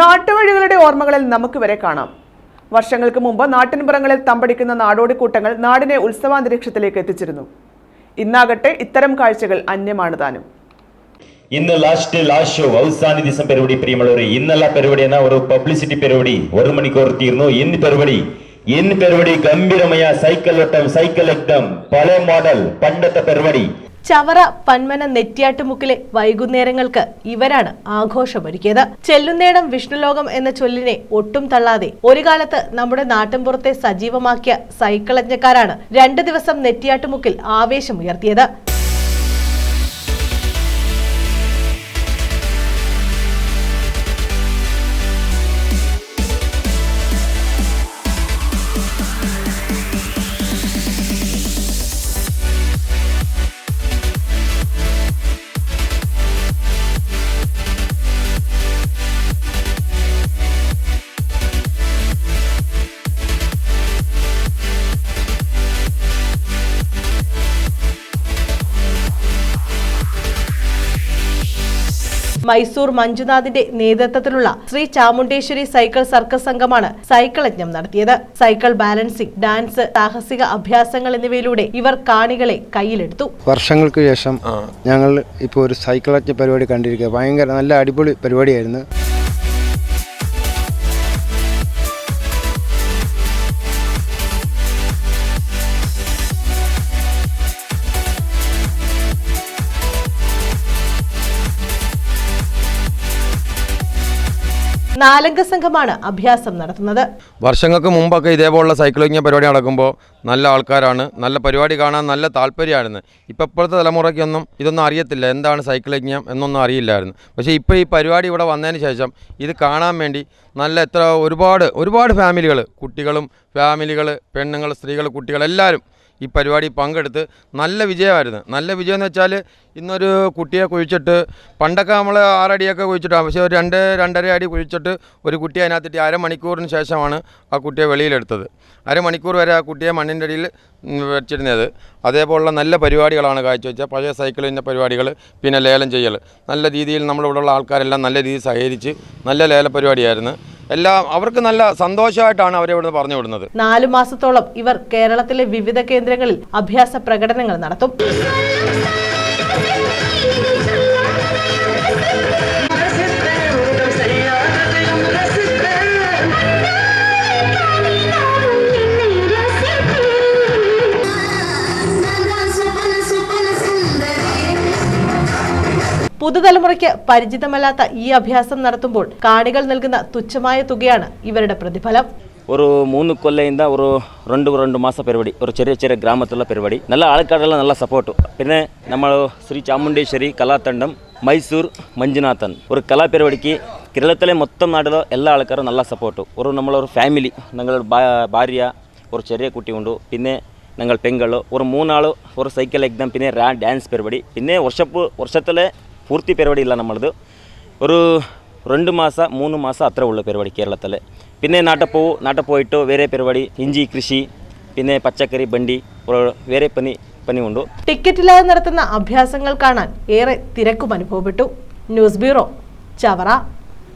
നാട്ടുവഴികളുടെ ഓർമ്മകളിൽ നമുക്ക് വരെ കാണാം. വർഷങ്ങൾക്ക് മുമ്പ് നാട്ടിൻപുറങ്ങളിൽ തമ്പടിക്കുന്ന നാടോടി കൂട്ടങ്ങൾ നാടിനെ ഉത്സവാന്തരീക്ഷത്തിലേക്ക് എത്തിച്ചിരുന്നു. ഇന്നാകട്ടെ ഇത്തരം കാഴ്ചകൾ അന്യമാണ് താനും. ഇന്ന് ലാസ്റ്റ് ലാസ്റ്റ് ഷോ അവസാന ദിവസം പരിപാടി പ്രിയമുള്ളവരെ. ഇന്നല്ല പരിപാടി എന്ന ഒരു പബ്ലിസിറ്റി പരിപാടി. ഒരു മണിക്കൂർ തീർന്നു. ഇന്ന് പരിപാടി ഇന്ന് പരിപാടി ഗംഭീരമായ സൈക്കിൾ ഓട്ടം സൈക്കിൾ ഓട്ടം പല മോഡൽ പണ്ടത്തെ പരിപാടി. ചവറ പന്മന നെറ്റിയാട്ടുമുക്കിലെ വൈകുന്നേരങ്ങൾക്ക് ഇവരാണ് ആഘോഷമൊരുക്കിയത്. ചെല്ലുന്നേടം വിഷ്ണുലോകം എന്ന ചൊല്ലിനെ ഒട്ടും തള്ളാതെ ഒരു കാലത്ത് നമ്മുടെ നാട്ടിൻപുറത്തെ സജീവമാക്കിയ സൈക്കിളജ്ഞക്കാരാണ് രണ്ടു ദിവസം നെറ്റിയാട്ടുമുക്കിൽ ആവേശമുയർത്തിയത്. മൈസൂർ മഞ്ജുനാഥിന്റെ നേതൃത്വത്തിലുള്ള ശ്രീ ചാമുണ്ടേശ്വരി സൈക്കിൾ സർക്കസ് സംഘമാണ് സൈക്കിൾ യജ്ഞം നടത്തിയത്. സൈക്കിൾ ബാലൻസിംഗ് ഡാൻസ് സാഹസിക അഭ്യാസങ്ങൾ എന്നിവയിലൂടെ ഇവർ കാണികളെ കയ്യിലെടുത്തു. വർഷങ്ങൾക്ക് ശേഷം ഞങ്ങൾ ഇപ്പോൾ ഒരു സൈക്കിൾ യജ്ഞ പരിപാടി കണ്ടിരിക്കുക ഭയങ്കര നല്ല അടിപൊളി പരിപാടിയായിരുന്നു. നാലംഗ സംഘമാണ് അഭ്യാസം നടത്തുന്നത്. വർഷങ്ങൾക്ക് മുമ്പൊക്കെ ഇതേപോലുള്ള സൈക്ലിംഗ് പരിപാടി നടക്കുമ്പോൾ നല്ല ആൾക്കാരാണ് നല്ല പരിപാടി കാണാൻ നല്ല താല്പര്യമായിരുന്നു. ഇപ്പം ഇപ്പോഴത്തെ തലമുറയ്ക്കൊന്നും ഇതൊന്നും അറിയത്തില്ല എന്താണ് സൈക്ലിംഗ് എന്നൊന്നും അറിയില്ലായിരുന്നു. പക്ഷേ ഇപ്പോൾ ഈ പരിപാടി ഇവിടെ വന്നതിന് ശേഷം ഇത് കാണാൻ വേണ്ടി നല്ല എത്ര ഒരുപാട് ഒരുപാട് ഫാമിലികൾ കുട്ടികളും ഫാമിലികൾ പെണ്ണുങ്ങൾ സ്ത്രീകൾ കുട്ടികൾ എല്ലാവരും ഈ പരിപാടി പങ്കെടുത്ത് നല്ല വിജയമായിരുന്നു. നല്ല വിജയം എന്ന് വെച്ചാൽ ഇന്നൊരു കുട്ടിയെ കുഴിച്ചിട്ട് പണ്ടൊക്കെ നമ്മൾ ആറടിയൊക്കെ കുഴിച്ചിട്ടാണ് പക്ഷേ ഒരു രണ്ട് രണ്ടര അടി കുഴിച്ചിട്ട് ഒരു കുട്ടിയെ അതിനകത്തിട്ട് അരമണിക്കൂറിന് ശേഷമാണ് ആ കുട്ടിയെ വെളിയിലെടുത്തത്. അരമണിക്കൂർ വരെ ആ കുട്ടിയെ മണ്ണിന്റെ അടിയിൽ വെച്ചിരുന്നത്. അതേപോലുള്ള നല്ല പരിപാടികളാണ് കാഴ്ചവെച്ചത്. പഴയ സൈക്കിളിന്റെ പരിപാടികൾ പിന്നെ ലേലം ചെയ്യൽ നല്ല രീതിയിൽ നമ്മളിവിടെയുള്ള ആൾക്കാരെല്ലാം നല്ല രീതിയിൽ സഹകരിച്ച് നല്ല ലേല പരിപാടിയായിരുന്നു. എല്ലാം അവർക്ക് നല്ല സന്തോഷമായിട്ടാണ് അവരെ ഇവിടുന്ന് പറഞ്ഞു വിടുന്നത്. നാലു മാസത്തോളം ഇവർ കേരളത്തിലെ വിവിധ കേന്ദ്രങ്ങളിൽ അഭ്യാസ പ്രകടനങ്ങൾ നടത്തും. പുതുതലമുറയ്ക്ക് പരിചിതമല്ലാത്ത ഈ അഭ്യാസം നടത്തുമ്പോൾ കാണികൾ നൽകുന്ന തുച്ഛമായ തുകയാണ് ഇവരുടെ പ്രതിഫലം. ഒരു മൂന്ന് കൊല്ലം ഒരു രണ്ട് രണ്ട് മാസ പരിപാടി ഒരു ചെറിയ ചെറിയ ഗ്രാമത്തിലുള്ള പരിപാടി. നല്ല ആൾക്കാരെല്ലാം നല്ല സപ്പോർട്ട് പിന്നെ നമ്മൾ ശ്രീ ചാമുണ്ടേശ്വരി കലാതണ്ടം മൈസൂർ മഞ്ജുനാഥൻ. ഒരു കലാപരിപാടിക്ക് കേരളത്തിലെ മൊത്തം നാട്ടിലെ എല്ലാ ആൾക്കാരും നല്ല സപ്പോർട്ട് ഒരു നമ്മളൊരു ഫാമിലി ഞങ്ങളുടെ ഭാര്യ ഒരു ചെറിയ കുട്ടി കുട്ടിയുണ്ട്. പിന്നെ ഞങ്ങൾ പെങ്കൾ ഒരു മൂന്നാൾ ഒരു സൈക്കിൾ എക്സാം പിന്നെ ഡാൻസ് പരിപാടി. പിന്നെ വർഷപ്പ് വർഷത്തിലെ പൂർത്തി പരിപാടി ഇല്ല നമ്മളത്. ഒരു രണ്ട് മാസം മൂന്ന് മാസം അത്ര ഉള്ളു പരിപാടി കേരളത്തിൽ പിന്നെ നാട്ടിൽ പോവും പോയിട്ട് വേറെ പരിപാടി ഇഞ്ചി കൃഷി പിന്നെ പച്ചക്കറി ബണ്ടി വേറെ പണി ടിക്കറ്റ് ടിക്കറ്റില്ലാതെ നടത്തുന്ന അഭ്യാസങ്ങൾ കാണാൻ ഏറെ തിരക്കും അനുഭവപ്പെട്ടു. News bureau Chavara.